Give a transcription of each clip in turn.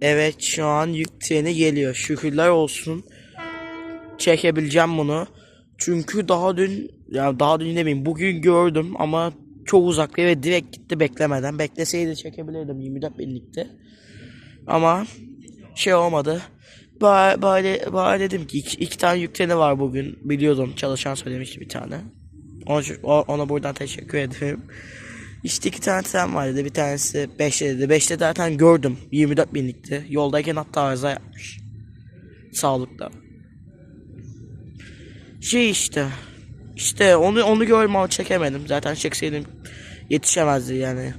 Evet şu an yük treni geliyor. Şükürler olsun. Çekebileceğim bunu. Çünkü daha dün ya daha dün demeyeyim bugün gördüm ama çok uzakta ve direkt gitti beklemeden. Bekleseydi çekebilirdim 24 binlikte. Ama şey olmadı. Bari, bari, bari dedim ki iki, iki tane yük treni var bugün. Biliyordum çalışan söylemişti bir tane. Ona, ona buradan teşekkür ederim. İşte iki tane tren var dedi. Bir tanesi 5'te dedi. 5'te zaten gördüm. 24 binlikti. Yoldayken hatta arıza yapmış. Sağlıkta. Şey işte. İşte onu onu görme ama çekemedim. Zaten çekseydim yetişemezdi yani.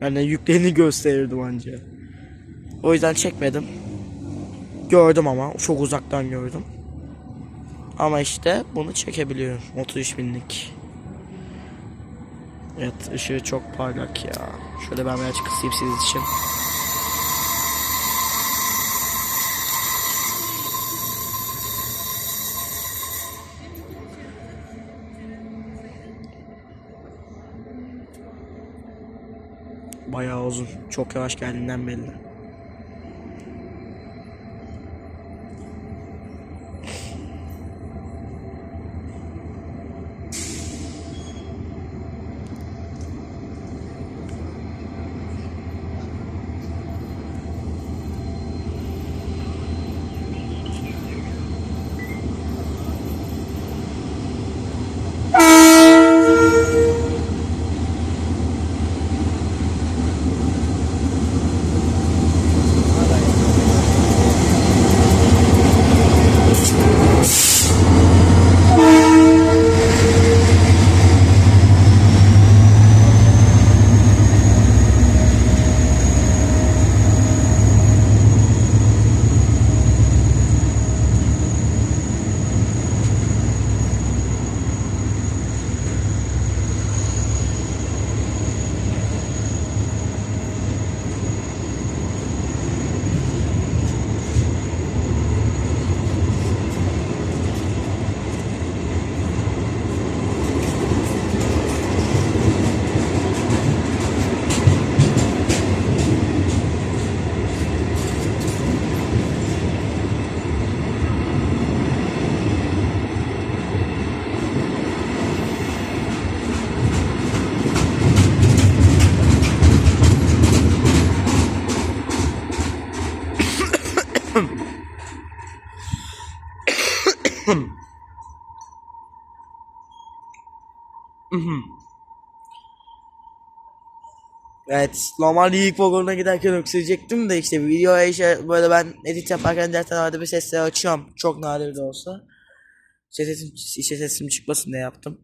Yani yüklerini gösterirdim anca. O yüzden çekmedim. Gördüm ama çok uzaktan gördüm. Ama işte bunu çekebiliyorum. 33 binlik. Evet ışığı çok parlak ya. Şöyle ben biraz kısayım siz için. Bayağı uzun. Çok yavaş geldiğinden belli. Evet normalde ilk vagonuna giderken öksürecektim de işte videoya işte böyle ben edit yaparken zaten arada bir sesleri açıyorum. Çok nadir de olsa. İşte sesim, işte sesim çıkmasın diye yaptım.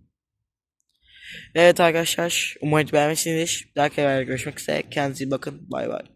Evet arkadaşlar umarım beğenmişsinizdir. Bir dahaki görüşmek üzere. Kendinize iyi bakın. Bay bay.